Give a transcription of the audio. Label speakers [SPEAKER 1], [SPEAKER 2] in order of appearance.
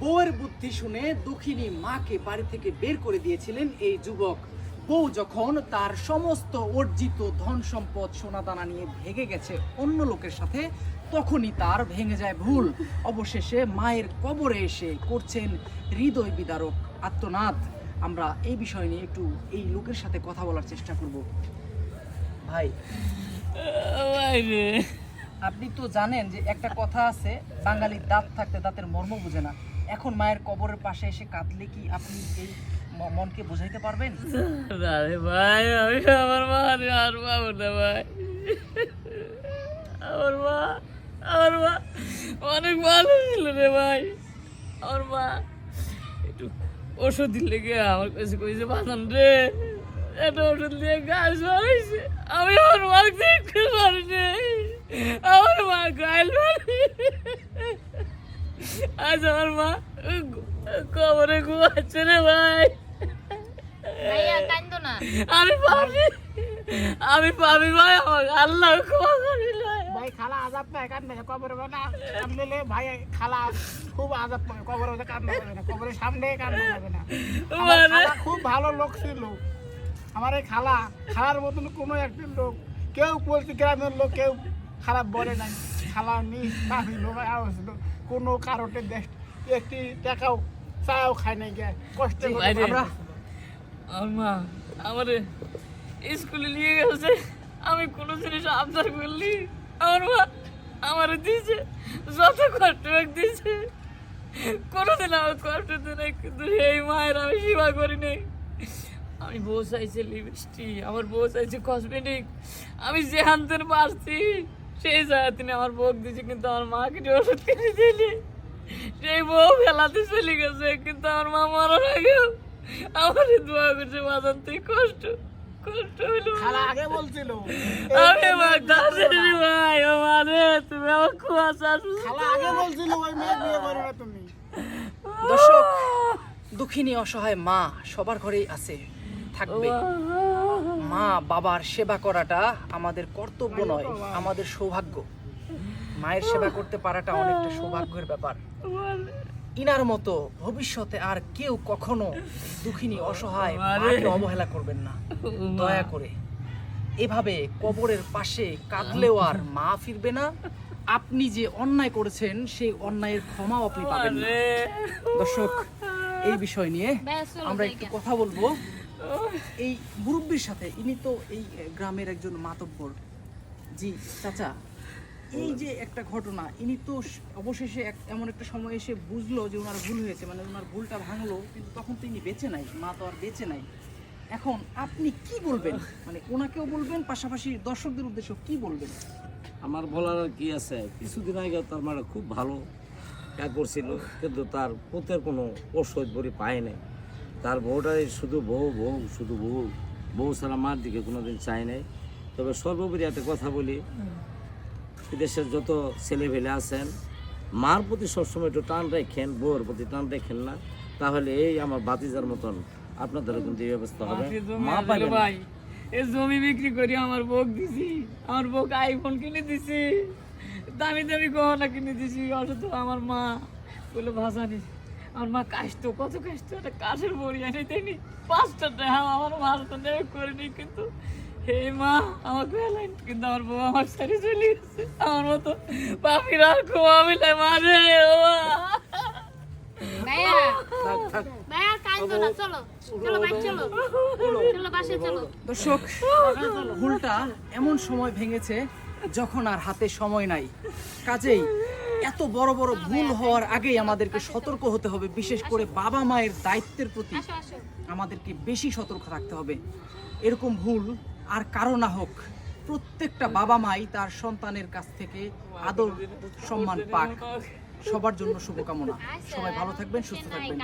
[SPEAKER 1] বউয়ের বুদ্ধি শুনে দুঃখিনী মাকে বাড়ি থেকে বের করে দিয়েছিলেন এই যুবক। বউ যখন তার সমস্ত অর্জিত ধন সম্পদ সোনাদানা নিয়ে ভেঙে গেছে অন্য লোকের সাথে তখনই তার ভেঙে যায় ভুল। অবশেষে মায়ের কবরে এসে করছেন হৃদয় বিদারক আত্মনাদ আমরা এই বিষয় নিয়ে একটু এই লোকের সাথে কথা বলার চেষ্টা করব। ভাই। আপনি তো জানেন যে একটা কথা আছে বাঙালির দাঁত থাকতে দাঁতের মর্ম বুঝে না। এখন মায়ের কবরের পাশে এসে কাঁদলে কি আপনি এই মনকে বোঝাইতে পারবেন?
[SPEAKER 2] আরে ভাই, আমি আমার মা আর পাবো না ভাই। আমার মা আমার মা অনেক ভালো ছিল রে ভাই। আমার মা একটু ওষুধ দিলে গে আমার কাছে কইছে বাজান রে একটা ওষুধ দিয়ে গাছ মারাইছে আমি আমার মা দেখতে পারিনি আমার মা গাইল মারি আজ আমার মা কবরে ঘুমাচ্ছে রে ভাই। আমি পাবি আমি পাবি ভাই আল্লাহ
[SPEAKER 3] ভাই। খালা আজাব পায় কান্দে কবর না। কান্দলে ভাই খালা খুব আজাব পায় কবর কান্দে না। কবরের সামনে কান্দে যাবে না।
[SPEAKER 2] মানে?
[SPEAKER 3] খুব ভালো লোক ছিল। আমার এই খালা খালার মতন কোনো একটা লোক। কেউ বলছে গ্রামের লোক কেউ খারাপ বলে নাই। খালা নি কাফি লোক আসছিল কোনো কারোটে দেশ একটি টাকাও চাও খায় নাই গে কষ্ট। আমরা
[SPEAKER 2] আমার মা আমারে স্কুলে নিয়ে গেছে। আমি কোনো জিনিস আবদার করলি। আমার মা আমারে দিয়েছে যত কষ্ট দিয়েছে। কোনোদিন আমার কষ্ট নাই কিন্তু এই মায়ের আমি সেবা করি নাই। আমি বউ চাইছে লিপস্টিক আমার বউ চাইছে কসমেটিক আমি যে হানতেন পারছি সেই জায়গা তিনি আমার বউ দিয়েছে কিন্তু আমার মাকে দিয়ে ওষুধ কিনে দিলি। সেই বউ ফেলাতে চলে গেছে কিন্তু আমার মা মরার আগেও আমার দোয়া করছে বাজান তুই কষ্ট কষ্ট
[SPEAKER 3] আগে বলছিল।
[SPEAKER 2] ভাই ও মানে তুমি আমার কুয়াশা
[SPEAKER 3] খালা আগে বলছিল ওই মেয়ে বিয়ে করবে না তুমি।
[SPEAKER 1] দর্শক দুঃখিনী অসহায় মা সবার ঘরেই আছে থাকবে। মা বাবার সেবা করাটা আমাদের কর্তব্য নয় আমাদের সৌভাগ্য। মায়ের সেবা করতে পারাটা অনেকটা সৌভাগ্যের ব্যাপার। ইনার মতো ভবিষ্যতে আর কেউ কখনো দুঃখিনী অসহায় মাকে অবহেলা করবেন না। দয়া করে। এভাবে কবরের পাশে কাঁদলেও আর মা ফিরবে না। আপনি যে অন্যায় করেছেন সেই অন্যায়ের ক্ষমাও আপনি পাবেন না। দর্শক এই বিষয় নিয়ে আমরা একটু কথা বলব। এই মুরব্বীর সাথে, ইনি তো এই গ্রামের একজন মাতব্বর। জি, চাচা, এই যে একটা ঘটনা, ইনি তো অবশেষে এক- এমন একটা সময় এসে বুঝলো যে ওনার ভুল হয়েছে মানে ওনার ভুলটা ভাঙলো, কিন্তু তখন তো ইনি বেঁচে নাই, মা তো আর বেঁচে নাই। এখন আপনি কি বলবেন? মানে ওনাকেও বলবেন, পাশাপাশি দর্শকদের উদ্দেশ্যে কি বলবেন?
[SPEAKER 4] আমার বলার কি আছে, কিছুদিন আগে তার মানে খুব ভালো করছিল, কিন্তু তার পুতের কোনো ওষুধ বড়ি পায় নাই। তার বউটাই শুধু বউ বউ শুধু বউ। বউ ছাড়া মার দিকে কোনোদিন চায় নাই। তবে সর্বোপরি একটা কথা বলি দেশের যত ছেলেভেলে আছেন মার প্রতি সবসময় একটু টান রাখেন বউর প্রতি টান রাখেন না। তাহলে এই আমার বাতিজার মতন আপনাদেরও কিন্তু এই ব্যবস্থা হবে। মা
[SPEAKER 2] আসলে ভাই এই জমি বিক্রি করি আমার বউক দিছি। আমার বউক আইফোন কিনে দিছি। দামি দামি গহনা কিনে দিছি অথচ আমার মা। বলে ভাসানি আমার মা কাশতো কত কাশতো একটা কাঠের বড়ি এনে দেয়নি। পাঁচটা টাকা আমার মার তো নেবে করিনি কিন্তু। হে মা আমাকে এলাইন কিন্তু আমার বউ আমার সারি চলে গেছে। আমার মতো পাপিরা ঘুমাবি না মারে ও মা।
[SPEAKER 5] বাসে চলো।
[SPEAKER 1] দর্শক ভুলটা এমন সময় ভেঙেছে যখন আর হাতে সময় নাই। কাজেই এত বড় বড় ভুল হওয়ার আগেই আমাদেরকে সতর্ক হতে হবে বিশেষ করে বাবা মায়ের দায়িত্বের প্রতি। আমাদেরকে বেশি সতর্ক থাকতে হবে। এরকম ভুল আর কারও না হোক প্রত্যেকটা বাবা মাই তার সন্তানের কাছ থেকে আদর সম্মান পাক। সবার জন্য শুভকামনা। সবাই ভালো থাকবেন সুস্থ থাকবেন।